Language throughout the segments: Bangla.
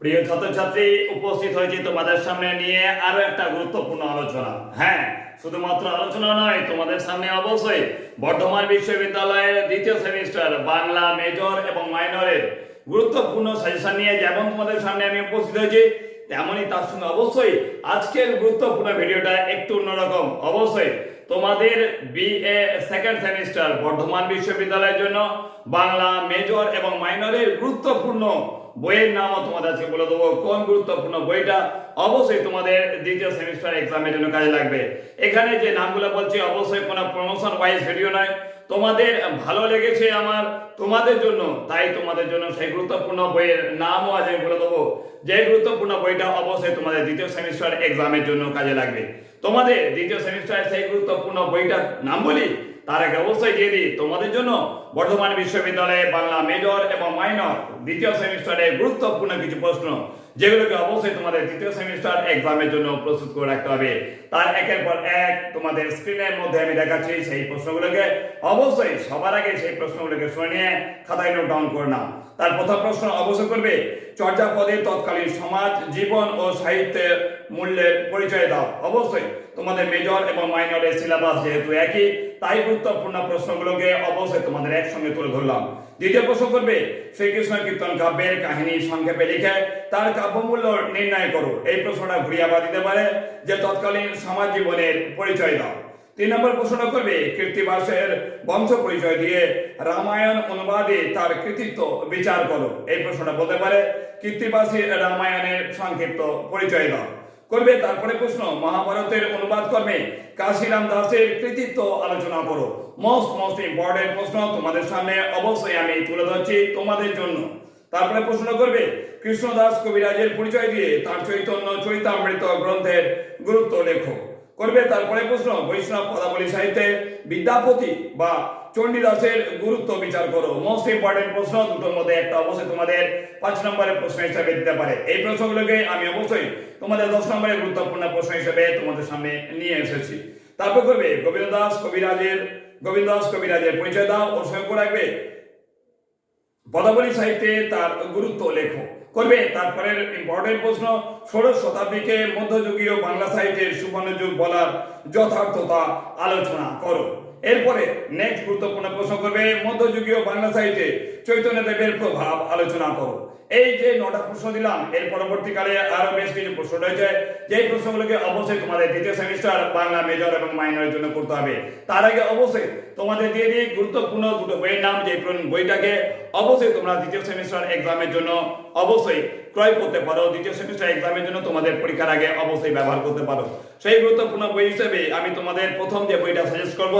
প্রিয় ছাত্রছাত্রী, উপস্থিত হয়েছে তোমাদের সামনে নিয়ে আরও একটা গুরুত্বপূর্ণ আলোচনা। হ্যাঁ শুধুমাত্র আলোচনা নয়, তোমাদের সামনে অবশ্যই বর্ধমান বিশ্ববিদ্যালয়ের দ্বিতীয় সেমিস্টার, বাংলা মেজর এবং মাইনরের গুরুত্বপূর্ণ সাজেশন নিয়ে যেমন তোমাদের সামনে আমি উপস্থিত হয়েছি, তেমনই তার সঙ্গে অবশ্যই আজকের গুরুত্বপূর্ণ ভিডিওটা একটু অন্যরকম। অবশ্যই তোমাদের বিএ সেকেন্ড সেমিস্টার বর্ধমান বিশ্ববিদ্যালয়ের জন্য বাংলা মেজর এবং মাইনরের গুরুত্বপূর্ণ বইয়ের নামও তোমাদের আজকে বলে দেবো। কোন গুরুত্বপূর্ণ বইটা? অবশ্যই তোমাদের দ্বিতীয় সেমিস্টার এক্সামের জন্য কাজে লাগবে। এখানে যে নামগুলো বলছি, অবশ্যই কোনো প্রমোশন ওয়াইজ ভিডিও নয়। তোমাদের ভালো লেগেছে আমার, তোমাদের জন্য, তাই তোমাদের জন্য সেই গুরুত্বপূর্ণ বইয়ের নামও আজ বলে দেবো। যে গুরুত্বপূর্ণ বইটা অবশ্যই তোমাদের দ্বিতীয় সেমিস্টার এক্সামের জন্য কাজে লাগবে। তোমাদের দ্বিতীয় সেমিস্টারের সেই গুরুত্বপূর্ণ বইটার নাম বলি তার আগে অবশ্যই দিয়ে দিই। তোমাদের জন্য বর্ধমান বিশ্ববিদ্যালয়ে বাংলা মেজর এবং মাইনর দ্বিতীয় সেমিস্টারে গুরুত্বপূর্ণ কিছু প্রশ্ন, যেগুলোকে অবশ্যই তোমাদের দ্বিতীয় সেমিস্টার এক্সামের জন্য প্রস্তুত করে রাখতে হবে। তার একের পর এক তোমাদের স্ক্রিনের মধ্যে আমি দেখাচ্ছি সেই প্রশ্নগুলোকে। অবশ্যই সবার আগে সেই প্রশ্নগুলোকে শুনে নিয়ে খাতায় নোট ডাউন করে নাও। তার প্রথম প্রশ্ন অবশ্যই করবে, চর্যাপদে তৎকালীন সমাজ, জীবন ও সাহিত্যের মূল্যের পরিচয় দাও। অবশ্যই, তোমাদের মেজর এবং মাইনরের সিলেবাস যেহেতু একই, তাই গুরুত্বপূর্ণ প্রশ্নগুলোকে অবশ্যই তোমাদের একসঙ্গে তুলে ধরলাম। দ্বিতীয় প্রশ্ন করবে শ্রীকৃষ্ণ কীর্তন কাব্যের কাহিনী সংক্ষেপে লিখে তার কাব্যমূল্য নির্ণয় করো। এই প্রশ্নটা ঘুরিয়ে আবার দিতে পারে, যে তৎকালীন সমাজ জীবনের পরিচয় দাও। তিন নম্বর প্রশ্ন করবে, কীর্তিবাসের বংশ পরিচয় দিয়ে রামায়ণ অনুবাদে তার কৃতিত্ব বিচার করো। এই প্রশ্নটা বলতে পারে, কীর্তিবাসী রামায়ণের সংক্ষিপ্ত পরিচয় দাও। করবে, তারপরে প্রশ্ন, মহাভারতের অনুবাদ করবে। কাশিরাম দাসের কৃতিত্ব আলোচনা করো। মোস্ট মোস্ট ইম্পর্টেন্ট প্রশ্ন তোমাদের সামনে অবশ্যই আমি তুলে ধরছি তোমাদের জন্য। তারপরে প্রশ্ন করবে, কৃষ্ণদাস কবিরাজের পরিচয় দিয়ে তার চৈতন্য চৈতামৃত গ্রন্থের গুরুত্ব লেখো। করবে তারপরে প্রশ্ন, বৈষ্ণব পদাবলী সাহিত্যে বিদ্যাপতি বা চণ্ডীদাসের গুরুত্ব বিচার করো। মোস্ট ইম্পর্টেন্ট প্রশ্ন, দুটোর মধ্যে একটা অবশ্যই তোমাদের পাঁচ নম্বরের প্রশ্ন হিসেবে দিতে পারে। এই প্রশ্নগুলোকে আমি অবশ্যই তোমাদের দশ নম্বরের গুরুত্বপূর্ণ প্রশ্ন হিসেবে তোমাদের সামনে নিয়ে এসেছি। তারপর করবে গোবিন্দ দাস কবিরাজের গোবিন্দ দাস কবিরাজের পরিচয় দাও ও সঙ্গে রাখবে। পদাবলী সাহিত্যে তার গুরুত্ব লেখো। করবে। তারপরের ইম্পর্টেন্ট প্রশ্ন, ষোড়শ শতাব্দীকে মধ্যযুগীয় বাংলা সাহিত্যের সুবর্ণ যুগ বলার যথার্থতা আলোচনা করো। এরপরে নেক্সট গুরুত্বপূর্ণ প্রশ্ন করবে, মধ্যযুগীয় বাংলা সাহিত্যে চৈতন্যদেবের প্রভাব আলোচনা করো। এই যে নটা প্রশ্ন দিলাম, এর পরবর্তীকালে আরও বেশ কিছু প্রশ্ন রয়েছে। যে প্রশ্নগুলোকে অবশ্যই তোমাদের দ্বিতীয় সেমিস্টার বাংলা মেজর এবং মাইনরের জন্য করতে হবে। তার আগে অবশ্যই তোমাদের দিয়ে দিই গুরুত্বপূর্ণ দুটো বইয়ের নাম যে বইটাকে অবশ্যই তোমরা দ্বিতীয় সেমিস্টার এক্সামের জন্য অবশ্যই ক্রয় করতে পারো। দ্বিতীয় সেমিস্টার এক্সামের জন্য তোমাদের পরীক্ষার আগে অবশ্যই ব্যবহার করতে পারো। সেই গুরুত্বপূর্ণ বই হিসেবে আমি তোমাদের প্রথম যে বইটা সাজেস্ট করব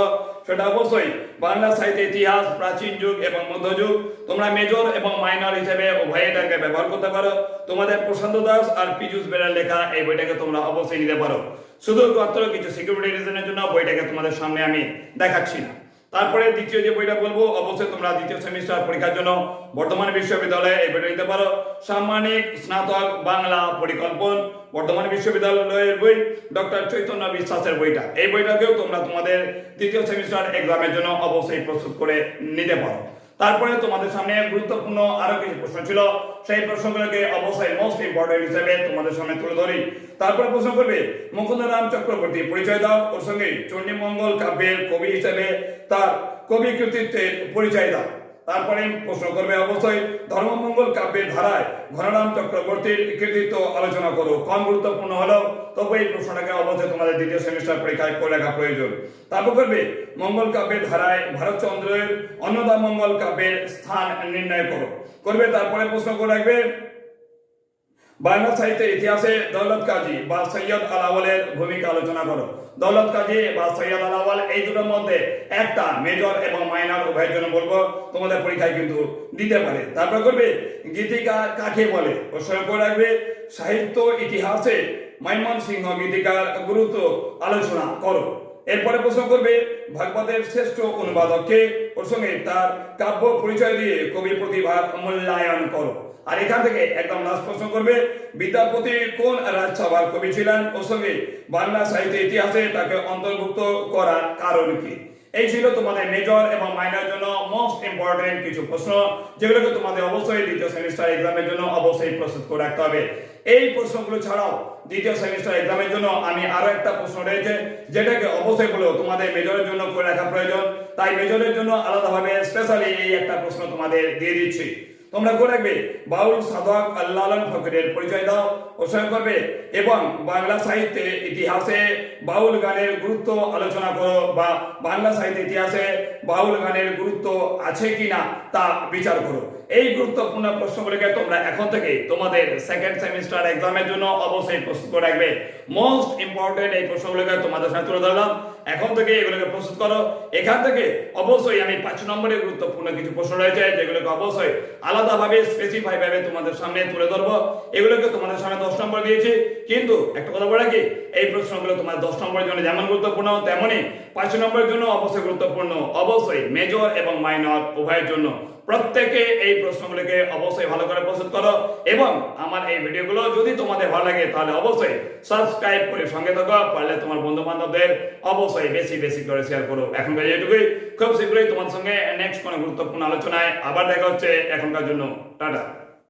সেটা অবশ্যই বাংলা সাহিত্যের ইতিহাস, প্রাচীন যুগ এবং মধ্যযুগ। তোমরা মেজর এবং মাইনর হিসেবে উভয় এটাকে ব্যবহার করতে পারো। তোমাদের প্রশান্ত দাস আর পীযুষ বেড়ার লেখা এই বইটাকে তোমরা অবশ্যই নিতে পারো। শুধুমাত্র কিছু সিকিউরিটি রিজনের জন্য বইটাকে তোমাদের সামনে আমি দেখাচ্ছি না। তারপরে দ্বিতীয় যে বইটা বলব, অবশ্যই তোমরা দ্বিতীয় সেমিস্টার পরীক্ষার জন্য বর্তমান বিশ্ববিদ্যালয়ে এই বইটা নিতে পারো। সাম্মানিক স্নাতক বাংলা পরিকল্পন বর্তমান বিশ্ববিদ্যালয়ের বই, ডক্টর চৈতন্য বিশ্বাসের বইটা। এই বইটাকেও তোমরা তোমাদের দ্বিতীয় সেমিস্টার এক্সামের জন্য অবশ্যই প্রস্তুত করে নিতে পারো। তারপরে তোমাদের সামনে গুরুত্বপূর্ণ আরও কিছু প্রশ্ন ছিল, সেই প্রশ্নগুলোকে অবশ্যই মোস্ট ইম্পর্টেন্ট হিসেবে তোমাদের সামনে তুলে ধরি। তারপরে প্রশ্ন করবে মুকুন্দরাম চক্রবর্তী, পরিচয় দাও। ওর সঙ্গে চণ্ডীমঙ্গল কাব্যের কবি হিসেবে তার কবি কৃতিত্বের পরিচয় দাও। তারপরে প্রশ্ন করবে অবশ্যই ধর্মমঙ্গল কাব্যের ধারায় ঘনরাম চক্রবর্তীর কৃতিত্ব আলোচনা করো। কম গুরুত্বপূর্ণ হলেও তবু এই প্রশ্নটাকে অবশ্যই তোমাদের দ্বিতীয় সেমিস্টার পরীক্ষায় করে রাখা প্রয়োজন। তারপর করবে, মঙ্গল কাব্যের ধারায় ভারতচন্দ্রের অন্নদা মঙ্গল কাব্যের স্থান নির্ণয় করো। করবে, তারপরে প্রশ্ন করে রাখবে বাংলা সাহিত্যের ইতিহাসে দৌলত কাজী বা সৈয়দ আলাওয়ালের ভূমিকা আলোচনা করো। দৌলত কাজী বা সৈয়দ আলাওয়াল, এই দুটোর মধ্যে একটা মেজর এবং মাইনার উভয়ের জন্য বলব, তোমাদের পরীক্ষায় কিন্তু দিতে পারে। তারপর করবে, গীতিকা কাকে বলে? সঙ্গে করে রাখবে, সাহিত্য ইতিহাসে মাইমন সিংহ গীতিকার গুরুত্ব আলোচনা করো। এরপরে প্রশ্ন করবে ভাগবতের শ্রেষ্ঠ অনুবাদককে ওর সঙ্গে তার কাব্য পরিচয় দিয়ে কবি প্রতিভার মূল্যায়ন করো। আর এখান থেকে একদম লাস্ট প্রশ্ন করবে, বিদ্যাপতি কোন রাজসভার কবি ছিলেন? ওর সঙ্গে বাংলা সাহিত্য ইতিহাসে তাকে অন্তর্ভুক্ত করার কারণ কি? এই ছিল তোমাদের মেজর এবং মাইনার জন্য মোস্ট ইম্পর্টেন্ট কিছু প্রশ্ন, যেগুলোকে তোমাদের অবশ্যই দ্বিতীয় সেমিস্টার এক্সামের জন্য অবশ্যই প্রস্তুত করে রাখতে হবে। এই প্রশ্নগুলো ছাড়াও দ্বিতীয় সেমিস্টার এক্সামের জন্য আমি আরও একটা প্রশ্ন রয়েছে, যেটাকে অবশ্যই বলেও তোমাদের মেজরের জন্য করে রাখা প্রয়োজন। তাই মেজরের জন্য আলাদাভাবে স্পেশালি এই একটা প্রশ্ন তোমাদের দিয়ে দিচ্ছি। তোমরা করে রাখবে। বাউল, সাধক আল্লাহ ফকিরের পরিচয় দাও প্রশ্ন করবে এবং বাংলা সাহিত্যে ইতিহাসে বাউল গানের গুরুত্ব আলোচনা করো বা বাংলা সাহিত্য ইতিহাসে বাউল গানের গুরুত্ব আছে কিনা তা বিচার করো। এই গুরুত্বপূর্ণ প্রশ্নগুলিকে তোমরা এখন থেকে তোমাদের সেকেন্ড সেমিস্টার এক্সামের জন্য অবশ্যই প্রস্তুত করে রাখবে। মোস্ট ইম্পর্টেন্ট এই প্রশ্নগুলোকে তোমাদের সাথে তুলে ধরলাম। এখন থেকে এগুলোকে প্রস্তুত করো। এখান থেকে অবশ্যই আমি পাঁচ নম্বরে গুরুত্বপূর্ণ কিছু প্রশ্ন রয়েছে, যেগুলোকে অবশ্যই আলাদাভাবে স্পেসিফাই ভাবে তোমাদের সামনে তুলে ধরবো। এগুলোকে তোমাদের সামনে দশ নম্বর দিয়েছি। কিন্তু একটা কথা বলে কি এই প্রশ্নগুলো তোমার দশ নম্বরের জন্য যেমন গুরুত্বপূর্ণ তেমনই পাঁচ নম্বরের জন্য অবশ্যই গুরুত্বপূর্ণ। অবশ্যই মেজর এবং মাইনর উভয়ের জন্য প্রত্যেকে এই প্রশ্নগুলোকে অবশ্যই ভালো করে প্রস্তুত করো এবং আমার এই ভিডিওগুলো যদি তোমাদের ভালো লাগে তাহলে অবশ্যই সাবস্ক্রাইব করে সঙ্গে থাকো, পারলে তোমার বন্ধু বান্ধবদের অবশ্যই বেশি বেশি করে শেয়ার করো। এখনকার এইটুকুই। খুব শীঘ্রই তোমার সঙ্গে নেক্সট কোনো গুরুত্বপূর্ণ আলোচনায় আবার দেখা হচ্ছে। এখনকার জন্য, টাটা।